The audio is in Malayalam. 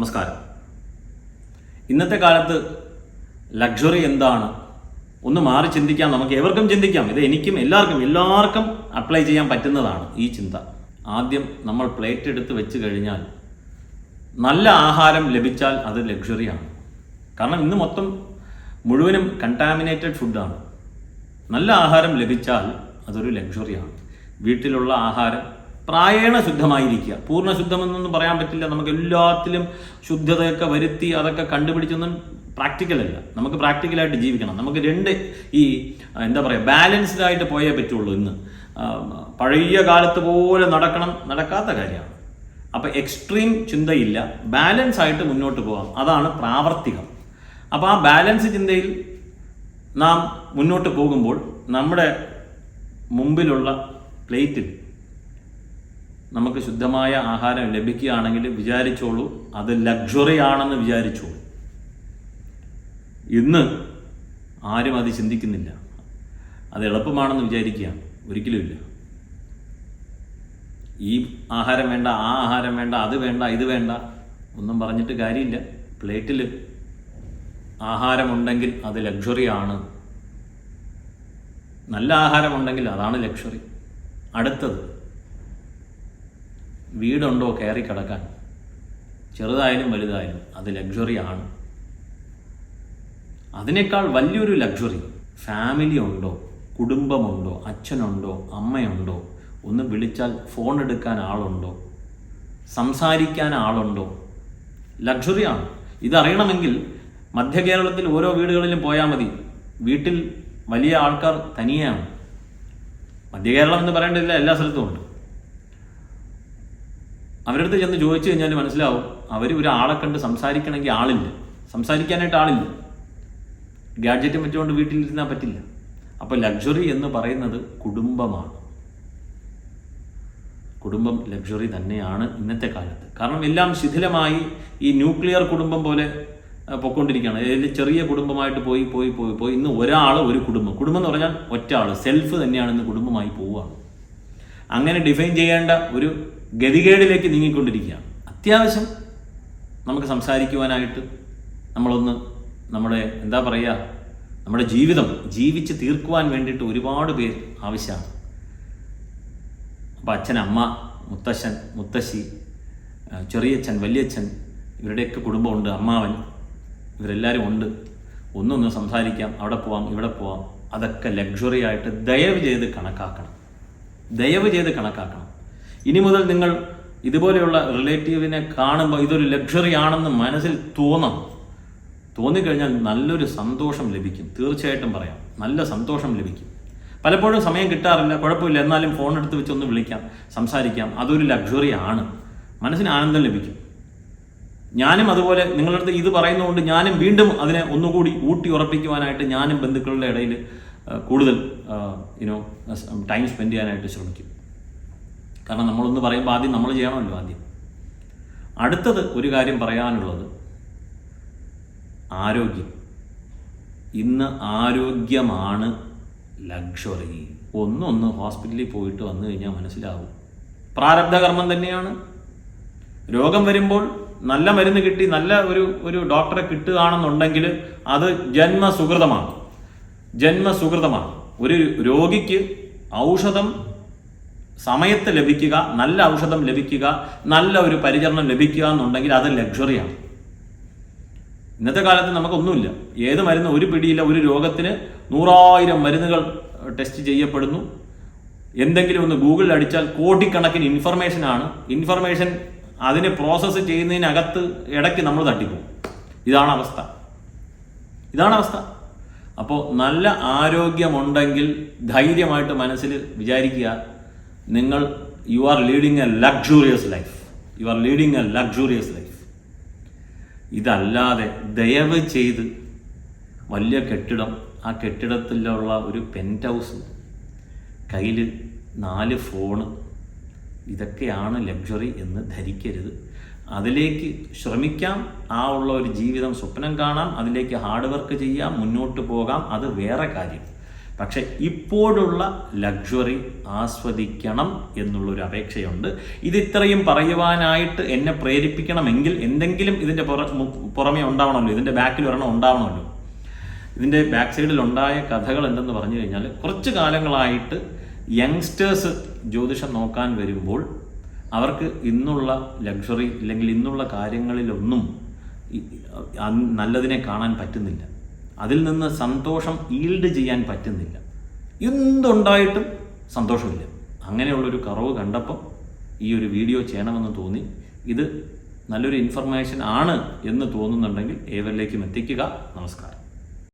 നമസ്കാരം. ഇന്നത്തെ കാലത്ത് ലക്ഷറി എന്താണ്? ഒന്ന് മാറി ചിന്തിക്കാം നമുക്ക് എവർക്കും ചിന്തിക്കാം. ഇത് എനിക്കും എല്ലാവർക്കും എല്ലാവർക്കും അപ്ലൈ ചെയ്യാൻ പറ്റുന്നതാണ് ഈ ചിന്ത. ആദ്യം നമ്മൾ പ്ലേറ്റ് എടുത്ത് വെച്ച് കഴിഞ്ഞാൽ നല്ല ആഹാരം ലഭിച്ചാൽ അത് ലക്ഷറിയാണ് കാരണം ഇന്ന് മൊത്തം മുഴുവനും കണ്ടാമിനേറ്റഡ് ഫുഡാണ് നല്ല ആഹാരം ലഭിച്ചാൽ അതൊരു ലക്ഷറിയാണ് വീട്ടിലുള്ള ആഹാരം പ്രായേണ ശുദ്ധമായിരിക്കുക. പൂർണ ശുദ്ധമെന്നൊന്നും പറയാൻ പറ്റില്ല. നമുക്ക് എല്ലാത്തിലും ശുദ്ധതയൊക്കെ വരുത്തി അതൊക്കെ കണ്ടുപിടിച്ചൊന്നും പ്രാക്ടിക്കലല്ല നമുക്ക് പ്രാക്ടിക്കലായിട്ട് ജീവിക്കണം. നമുക്ക് രണ്ട് ഈ എന്താ പറയുക ബാലൻസ്ഡ് ആയിട്ട് പോയേ പറ്റുള്ളൂ ഇന്ന്. പഴയ കാലത്ത് പോലെ നടക്കണം നടക്കാത്ത കാര്യമാണ്. അപ്പോൾ എക്സ്ട്രീം ചിന്തയില്ല. ബാലൻസ് ആയിട്ട് മുന്നോട്ട് പോകാം അതാണ് പ്രാവർത്തികം. അപ്പോൾ ആ ബാലൻസ് ചിന്തയിൽ നാം മുന്നോട്ട് പോകുമ്പോൾ നമ്മുടെ മുമ്പിലുള്ള പ്ലേറ്റിൽ നമുക്ക് ശുദ്ധമായ ആഹാരം ലഭിക്കുകയാണെങ്കിൽ വിചാരിച്ചോളൂ അത് ലക്ഷറി ആണെന്ന് വിചാരിച്ചോളൂ. ഇന്ന് ആരും അത് ചിന്തിക്കുന്നില്ല. അത് എളുപ്പമാണെന്ന് വിചാരിക്കുകയാണ് ഒരിക്കലുമില്ല ഈ ആഹാരം വേണ്ട ആ ആഹാരം വേണ്ട അത് വേണ്ട ഇത് വേണ്ട ഒന്നും പറഞ്ഞിട്ട് കാര്യമില്ല. പ്ലേറ്റിൽ ആഹാരമുണ്ടെങ്കിൽ അത് ലക്ഷറി ആണ് നല്ല ആഹാരമുണ്ടെങ്കിൽ അതാണ് ലക്ഷറി. അടുത്തത് വീടുണ്ടോ കയറി കിടക്കാൻ? ചെറുതായാലും വലുതായാലും അത് ലക്ഷറി ആണ്. അതിനേക്കാൾ വലിയൊരു ലക്ഷറി ഫാമിലി ഉണ്ടോ കുടുംബമുണ്ടോ അച്ഛനുണ്ടോ അമ്മയുണ്ടോ ഒന്ന് വിളിച്ചാൽ ഫോൺ എടുക്കാൻ ആളുണ്ടോ സംസാരിക്കാൻ ആളുണ്ടോ? ലക്ഷറിയാണ് ഇതറിയണമെങ്കിൽ മധ്യ കേരളത്തിൽ ഓരോ വീടുകളിലും പോയാൽ മതി. വീട്ടിൽ വലിയ ആൾക്കാർ തനിയെയാണ് മധ്യ കേരളം എന്ന് പറയേണ്ടതില്ല എല്ലാ സ്ഥലത്തും ഉണ്ട്. അവരുടെ അടുത്ത് ചെന്ന് ചോദിച്ചു കഴിഞ്ഞാൽ മനസ്സിലാവും അവർ ഒരാളെ കണ്ട് സംസാരിക്കണമെങ്കിൽ ആളില്ല. സംസാരിക്കാനായിട്ട് ആളില്ല. ഗാഡ്ജറ്റും വെച്ചുകൊണ്ട് വീട്ടിലിരുന്നാൽ പറ്റില്ല. അപ്പോൾ ലക്ഷറി എന്ന് പറയുന്നത് കുടുംബമാണ്. കുടുംബം ലക്ഷറി തന്നെയാണ് ഇന്നത്തെ കാലത്ത്. കാരണം എല്ലാം ശിഥിലമായി ഈ ന്യൂക്ലിയർ കുടുംബം പോലെ ആ, പൊയ്ക്കൊണ്ടിരിക്കുകയാണ് അതിൽ ചെറിയ കുടുംബമായിട്ട് പോയി പോയി പോയി പോയി. ഇന്ന് ഒരാൾ ഒരു കുടുംബം. കുടുംബം എന്ന് പറഞ്ഞാൽ ഒറ്റ ആൾ സെൽഫ് തന്നെയാണ് ഇന്ന് കുടുംബമായി പോവുകയാണ് അങ്ങനെ ഡിഫൈൻ ചെയ്യേണ്ട ഒരു ഗതികേടിലേക്ക് നീങ്ങിക്കൊണ്ടിരിക്കുകയാണ് അത്യാവശ്യം നമുക്ക് സംസാരിക്കുവാനായിട്ട് നമ്മളൊന്ന് നമ്മുടെ എന്താ പറയുക നമ്മുടെ ജീവിതം ജീവിച്ച് തീർക്കുവാൻ വേണ്ടിയിട്ട് ഒരുപാട് പേർ ആവശ്യമാണ്. അപ്പോൾ അച്ഛൻ അമ്മ മുത്തശ്ശൻ മുത്തശ്ശി ചെറിയച്ഛൻ വലിയച്ഛൻ ഇവരുടെയൊക്കെ കുടുംബമുണ്ട് അമ്മാവൻ ഇവരെല്ലാവരും ഉണ്ട്. ഒന്നൊന്ന് സംസാരിക്കാം അവിടെ പോവാം ഇവിടെ പോവാം. അതൊക്കെ ലക്ഷറി ആയിട്ട് ദയവ് ചെയ്ത് കണക്കാക്കണം. ദയവ് ചെയ്ത് കണക്കാക്കണം. ഇനി മുതൽ നിങ്ങൾ ഇതുപോലെയുള്ള റിലേറ്റീവിനെ കാണുമ്പോൾ ഇതൊരു ലക്ഷറി ആണെന്ന് മനസ്സിൽ തോന്നണം തോന്നിക്കഴിഞ്ഞാൽ നല്ലൊരു സന്തോഷം ലഭിക്കും. തീർച്ചയായിട്ടും പറയാം. നല്ല സന്തോഷം ലഭിക്കും. പലപ്പോഴും സമയം കിട്ടാറില്ല കുഴപ്പമില്ല. എന്നാലും ഫോൺ എടുത്ത് വെച്ച് ഒന്ന് വിളിക്കാം സംസാരിക്കാം. അതൊരു ലക്ഷറി ആണ്. മനസ്സിന് ആനന്ദം ലഭിക്കും. ഞാനും അതുപോലെ നിങ്ങളുടെ അടുത്ത് ഇത് പറയുന്നതുകൊണ്ട് ഞാനും വീണ്ടും അതിനെ ഒന്നുകൂടി ഊട്ടി ഉറപ്പിക്കുവാനായിട്ട് ഞാനും ബന്ധുക്കളുടെ ഇടയിൽ കൂടുതൽ യുനോ ടൈം സ്പെൻഡ് ചെയ്യാനായിട്ട് ശ്രമിക്കും. കാരണം നമ്മളൊന്ന് പറയുമ്പോൾ ആദ്യം നമ്മൾ ചെയ്യണമല്ലോ ആദ്യം. അടുത്തത് ഒരു കാര്യം പറയാനുള്ളത്. ആരോഗ്യം. ഇന്ന് ആരോഗ്യമാണ് ലക്ഷറി. ഒന്നൊന്ന് ഹോസ്പിറ്റലിൽ പോയിട്ട് വന്നു കഴിഞ്ഞാൽ മനസ്സിലാവും. പ്രാരബ്ധകർമ്മം തന്നെയാണ്. രോഗം വരുമ്പോൾ നല്ല മരുന്ന് കിട്ടി നല്ല ഒരു ഒരു ഡോക്ടറെ കിട്ടുകയാണെന്നുണ്ടെങ്കിൽ അത് ജന്മസുഹൃതമാണ് ജന്മസുഹൃതമാണ്. ഒരു രോഗിക്ക് ഔഷധം സമയത്ത് ലഭിക്കുക നല്ല ഔഷധം ലഭിക്കുക നല്ല ഒരു പരിചരണം ലഭിക്കുക എന്നുണ്ടെങ്കിൽ അത് ലക്ഷറിയാണ് ഇന്നത്തെ കാലത്ത് നമുക്കൊന്നുമില്ല. ഏത് മരുന്ന് ഒരു പിടിയില്ല ഒരു രോഗത്തിന് നൂറായിരം മരുന്നുകൾ ടെസ്റ്റ് ചെയ്യപ്പെടുന്നു. എന്തെങ്കിലും ഒന്ന് ഗൂഗിളിൽ അടിച്ചാൽ കോടിക്കണക്കിന് ഇൻഫർമേഷൻ ആണ്. ഇൻഫർമേഷൻ അതിനെ പ്രോസസ്സ് ചെയ്യുന്നതിനകത്ത് ഇടയ്ക്ക് നമ്മൾ തട്ടിപ്പോകും. ഇതാണ് അവസ്ഥ. ഇതാണ് അവസ്ഥ. അപ്പോൾ നല്ല ആരോഗ്യമുണ്ടെങ്കിൽ ധൈര്യമായിട്ട് മനസ്സിൽ വിചാരിക്കുക നിങ്ങൾ you are leading a luxurious life you are leading a luxurious life ഇതല്ലാതെ ദയവ് ചെയ്ത് വലിയ കെട്ടിടം ആ കെട്ടിടത്തിലുള്ള ഒരു പെന്റ് ഹൗസ് കയ്യിൽ നാല് ഫോണ് ഇതൊക്കെയാണ് ലക്ഷറി എന്ന് ധരിക്കരുത്. അതിലേക്ക് ശ്രമിക്കാം ആ ഉള്ള ഒരു ജീവിതം സ്വപ്നം കാണാം അതിലേക്ക് ഹാർഡ് വർക്ക് ചെയ്യാം മുന്നോട്ട് പോകാം അത് വേറെ കാര്യം. പക്ഷേ ഇപ്പോഴുള്ള ലക്ഷറി ആസ്വദിക്കണം എന്നുള്ളൊരു അപേക്ഷയുണ്ട്. ഇത് ഇത്രയും പറയുവാനായിട്ട് എന്നെ പ്രേരിപ്പിക്കണമെങ്കിൽ എന്തെങ്കിലും ഇതിന്റെ പുറ പുറമേ ഉണ്ടാവണമല്ലോ ഇതിന്റെ ബാക്കിൽ ഒരെണ്ണം ഉണ്ടാവണമല്ലോ. ഇതിന്റെ ബാക്ക് സൈഡിൽ ഉണ്ടായ കഥകൾ എന്തെന്ന് പറഞ്ഞു കഴിഞ്ഞാൽ കുറച്ച് കാലങ്ങളായിട്ട് യങ്സ്റ്റേഴ്സ് ജ്യോതിഷം നോക്കാൻ വരുമ്പോൾ അവർക്ക് ഇന്നുള്ള ലക്ഷറി അല്ലെങ്കിൽ ഇന്നുള്ള കാര്യങ്ങളിലൊന്നും നല്ലതിനെ കാണാൻ പറ്റുന്നില്ല. അതിൽ നിന്ന് സന്തോഷം ഈൽഡ് ചെയ്യാൻ പറ്റുന്നില്ല. എന്തുണ്ടായിട്ടും സന്തോഷമില്ല. അങ്ങനെയുള്ളൊരു കുറവ് കണ്ടപ്പോൾ ഈ ഒരു വീഡിയോ ചെയ്യണമെന്ന് തോന്നി. ഇത് നല്ലൊരു ഇൻഫർമേഷൻ ആണ് എന്ന് തോന്നുന്നുണ്ടെങ്കിൽ ഏവരിലേക്കും എത്തിക്കുക. നമസ്കാരം.